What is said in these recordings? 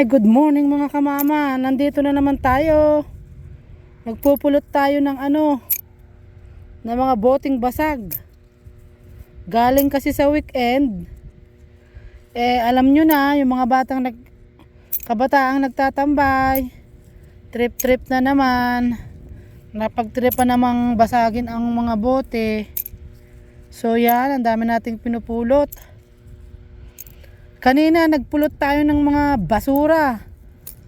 Hi, good morning mga kamama. Nandito na naman tayo. Nagpupulot tayo ng ano, ng mga boting basag. Galing kasi sa weekend. Eh, alam nyo na, yung mga batang nag, kabataang nagtatambay. Trip-trip na naman. Napagtripan namang basagin ang mga bote. So yan, ang dami nating pinupulot. Kanina nagpulot tayo ng mga basura.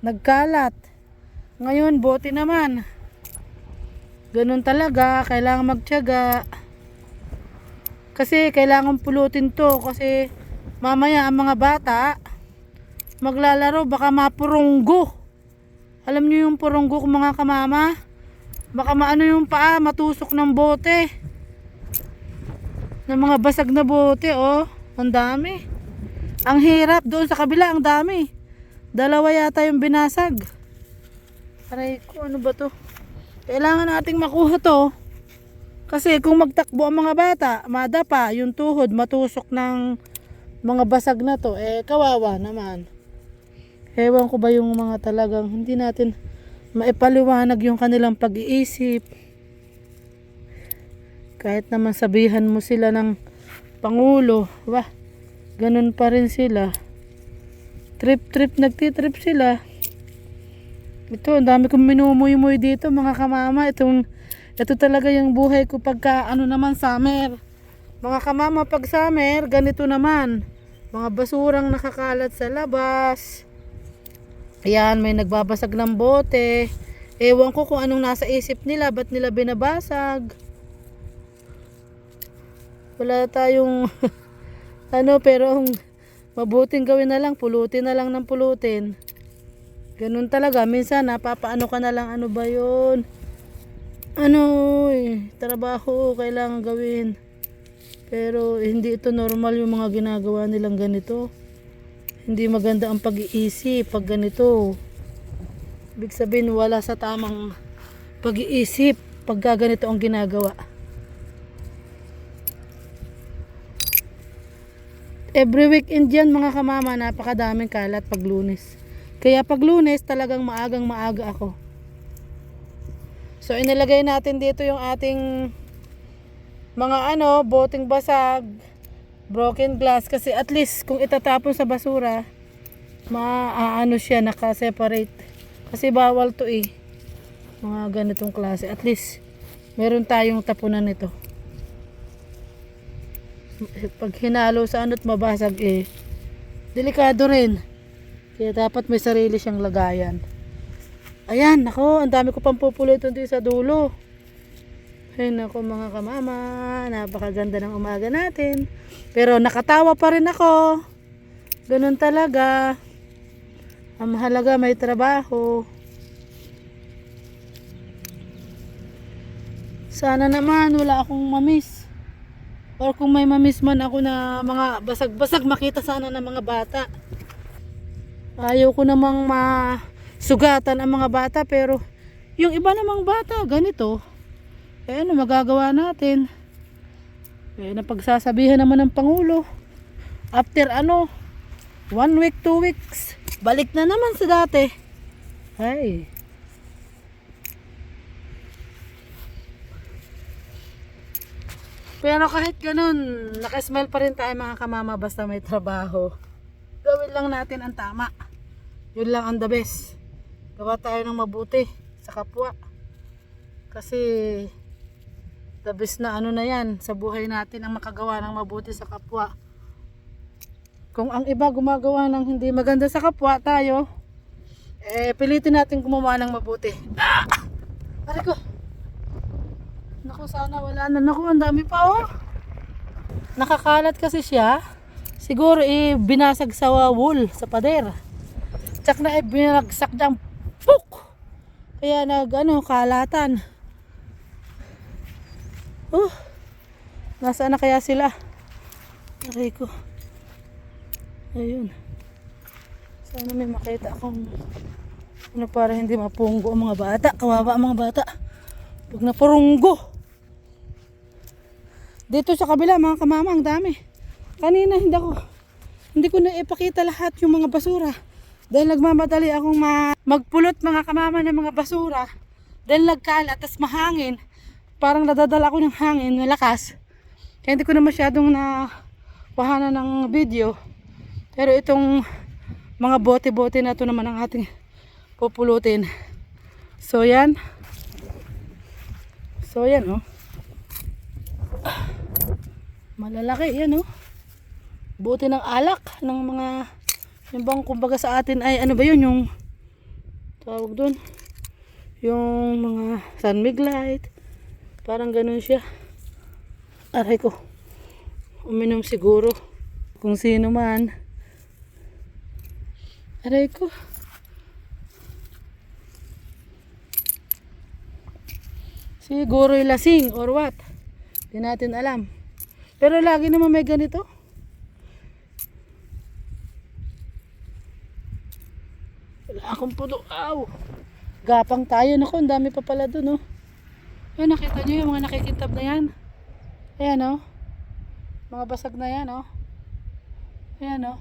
Nagkalat. Ngayon bote naman. Ganun talaga, kailangan magtiyaga. Kasi kailangan pulutin to kasi mamaya ang mga bata maglalaro baka mapurunggo. Alam niyo yung purunggo ko mga kamama? Baka maano yung paa, matusok ng bote. Ng mga basag na bote, oh. Ang dami. Ang hirap doon sa kabila, ang dami. Dalawa yata yung binasag. Aray ko, ano ba to? Kailangan nating makuha to. Kasi kung magtakbo ang mga bata, madapa, yung tuhod matusok ng mga basag na to, eh kawawa naman. Ewan ko ba yung mga talagang hindi natin maipaliwanag yung kanilang pag-iisip. Kahit naman sabihan mo sila ng Pangulo, wah, ganun pa rin sila. Trip-trip, nagtitrip sila. Ito, ang dami kong minumuy-muy dito mga kamama. Itong, ito talaga yung buhay ko pagka ano naman summer. Mga kamama pag summer, ganito naman. Mga basurang nakakalat sa labas. Ayan, may nagbabasag ng bote. Ewan ko kung anong nasa isip nila, ba't nila binabasag. Wala tayong ano, pero ang mabuting gawin na lang, pulutin na lang ng pulutin. Ganun talaga, minsan napapaano ka na lang, ano ba yun? Ano, eh, trabaho, kailangan gawin. Pero hindi ito normal yung mga ginagawa nilang ganito. Hindi maganda ang pag-iisip pag ganito. Ibig sabihin wala sa tamang pag-iisip pag ganito ang ginagawa. Every weekend yan mga kamama, napakadaming kalat pag lunes. Kaya pag lunes talagang maagang maaga ako. So inilagay natin dito yung ating mga ano, boting basag, broken glass kasi at least kung itatapon sa basura, maaano siya naka-separate. Kasi bawal to eh. Mga ganitong klase. At least meron tayong tapunan nito. Pag hinalo sa ano't mabasag eh, delikado rin. Kaya dapat may sarili siyang lagayan. Ayan, nako, ang dami ko pang pupulit dito sa dulo. Ay nako mga kamama, napakaganda ng umaga natin. Pero nakatawa pa rin ako. Ganun talaga. Ang mahalaga may trabaho. Sana naman wala akong mamis. Or kung may mamis man ako na mga basag-basag, makita sana ng mga bata. Ayaw ko namang masugatan ang mga bata pero yung iba namang bata ganito eh ano magagawa natin? Eh napagsasabihan naman ng Pangulo. After ano, one week, two weeks, balik na naman sa dati. Ay. Pero kahit ganun, nakasmile pa rin tayo mga kamama basta may trabaho. Gawin lang natin ang tama. Yun lang ang the best. Gawa tayo ng mabuti sa kapwa. Kasi the best na ano na yan sa buhay natin ang makagawa ng mabuti sa kapwa. Kung ang iba gumagawa ng hindi maganda sa kapwa tayo, eh pilitin natin gumawa ng mabuti. Ah! Aray ko. Naku, sana wala na. Naku, ang dami pa oh. Nakakalat kasi siya. Siguro eh binasag sa wool, sa pader. Tsak na eh binagsak ng puk. Kaya nag ano, kalatan. Oh, nasaan na kaya sila? Aray ko. Ayun. Sana may makita akong ano para hindi mapunggo ang mga bata. Kawawa ang mga bata. Pag napurunggo. Dito sa kabila mga kamama ang dami. Kanina hindi ako hindi ko na ipakita lahat yung mga basura. Dahil nagmamadali akong ma- magpulot mga kamama ng mga basura. Dahil nagkalat, tas mahangin. Parang nadadala ako ng hangin, malakas. Kaya hindi ko na masyadong na wahana ng video. Pero itong mga bote-bote na to naman ang ating pupulutin. So yan. So yan oh. Malalaki yan oh. Bote ng alak ng mga yung bang kumbaga sa atin ay ano ba yun yung tawag doon yung mga sunmig light parang ganun siya. Aray ko. Uminom siguro. Kung sino man. Aray ko. Siguro yung lasing or what? Di natin alam pero lagi naman may ganito. Wala akong puno. Aw. Gapang tayo. Nako ang dami pa pala dun oh. Ayun, nakita nyo yung mga nakikintab na yan? Ayan oh. Mga basag na yan oh. Ayan oh.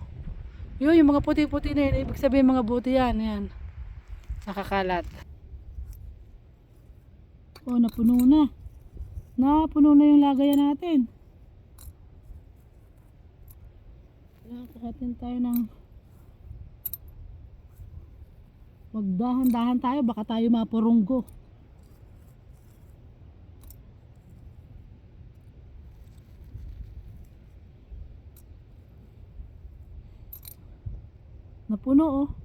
Yun yung mga puti-puti na yun ibig sabihin mga buti yan. Ayan. Nakakalat. Oh napuno na. Napuno na yung lagayan natin Kakatin tayo ng Magdahan-dahan tayo, baka tayo mapurunggo. Napuno oh.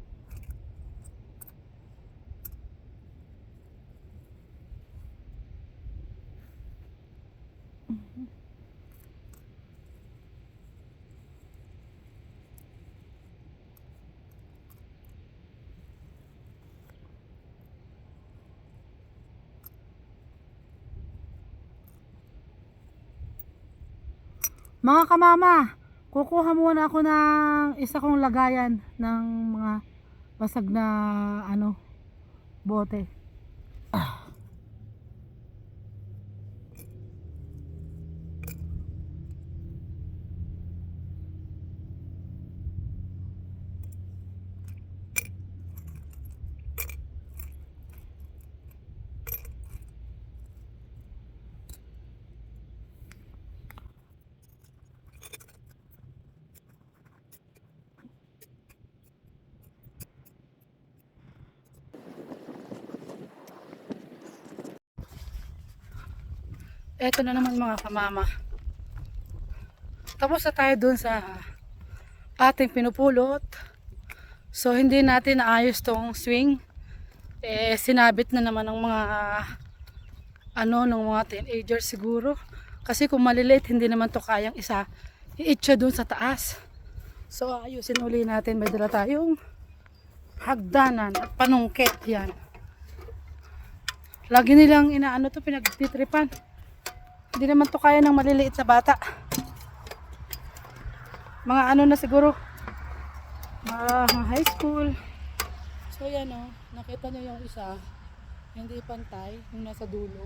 Mga kamama, kukuha muna ako ng isa kong lagayan ng mga basag na ano bote. Eto na naman mga kamama. Tapos na tayo dun sa ating pinupulot. So hindi natin naayos tong swing. Eh sinabit na naman ng mga ano ng mga teenagers siguro. Kasi kung maliliit hindi naman to kayang isa iitsa dun sa taas. So ayusin uli natin. May dala tayong hagdanan at panungkit yan. Lagi nilang inaano to pinagtitripan. Hindi naman to kaya ng maliliit sa bata. Mga ano na siguro. Mga, high school. So yan o. nakita nyo yung isa. Hindi pantay. Yung nasa dulo.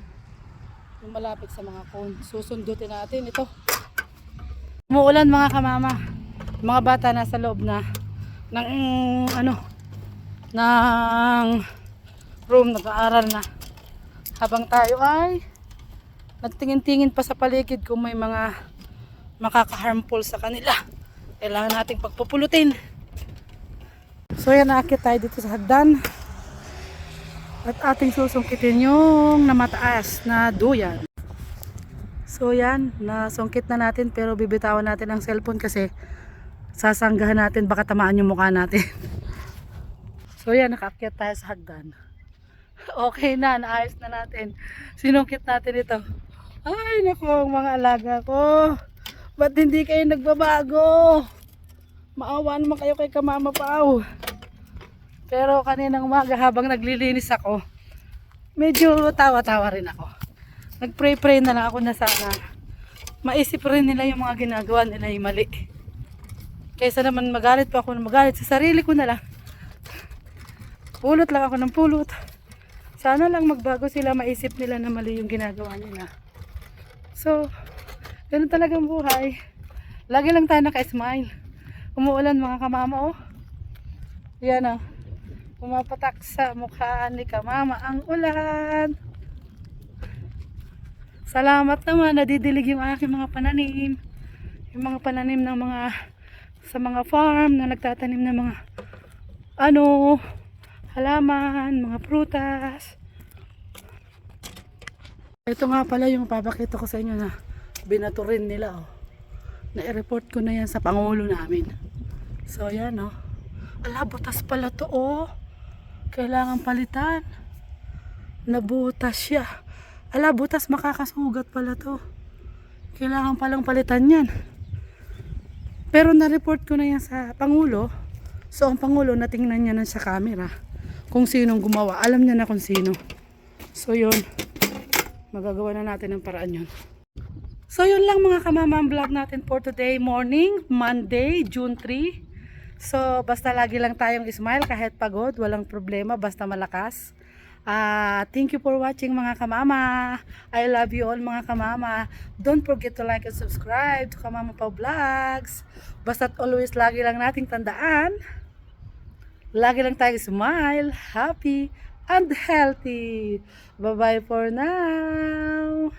Yung malapit sa mga cone. Susundutin natin ito. Umuulan mga kamama. Mga bata nasa loob na ng ano ng room nag-aaral na habang tayo ay nagtingin-tingin pa sa paligid kung may mga makaka-harmful sa kanila. Kailangan nating pagpupulutin. So yan, naakit tayo dito sa hagdan. At ating susungkitin yung namataas na duyan. So yan, nasungkit na natin pero bibitawan natin ang cellphone kasi sasanggahan natin baka tamaan yung mukha natin. so yan, nakaakyat tayo sa hagdan. Okay na, naayos na natin. Sinungkit natin ito. Ay, nako, mga alaga ko. Ba't hindi kayo nagbabago? Maawa naman kayo kay Kamama Pao. Pero kaninang umaga habang naglilinis ako, medyo tawa-tawa rin ako. Nagpray-pray na lang ako na sana maisip rin nila yung mga ginagawa nila yung mali. Kaysa naman magalit pa ako na magalit sa sarili ko na lang. Pulot lang ako ng pulot. Sana lang magbago sila maisip nila na mali yung ginagawa nila. So, ganun talagang buhay. Lagi lang tayo naka-smile. Umuulan mga kamama oh. Yan o. Pumapatak sa mukha ni Kamama ang ulan. Salamat naman, nadidilig yung aking mga pananim. Yung mga pananim ng mga sa mga farm na nagtatanim ng mga ano, halaman, mga prutas. Ito nga pala yung papakita ko sa inyo na binato rin nila oh. Na-report ko na yan sa pangulo namin. So yan oh. Ala, butas pala to oh. Kailangan palitan. Nabutas siya. Ala, butas makakasugat pala to. Kailangan palang palitan yan. Pero na-report ko na yan sa Pangulo. So, ang Pangulo, natingnan niya na sa camera kung sinong gumawa. Alam niya na kung sino. So, yun. Magagawa na natin ang paraan yun. So, yun lang mga kamama ang vlog natin for today morning, Monday, June 3. So, basta lagi lang tayong smile kahit pagod, walang problema, basta malakas. Ah, thank you for watching mga kamama. I love you all mga kamama. Don't forget to like and subscribe to Kamama Pau Vlogs. Basta't always lagi lang nating tandaan. Lagi lang tayo smile, happy, and healthy. Bye-bye for now.